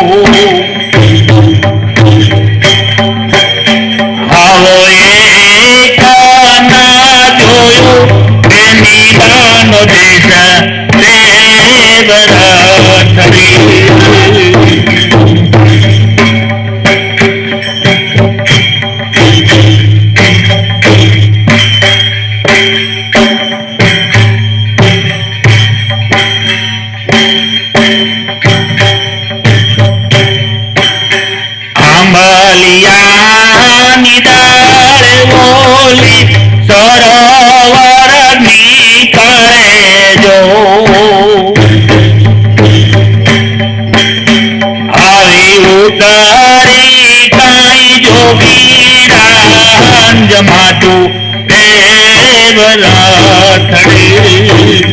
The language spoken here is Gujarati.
Oh. આંબલિયાની ડાળ બોલી સરોવર નીકળે જો. આવી ઉતારી કાંઈ રાંજ માટું દેવ લાથડી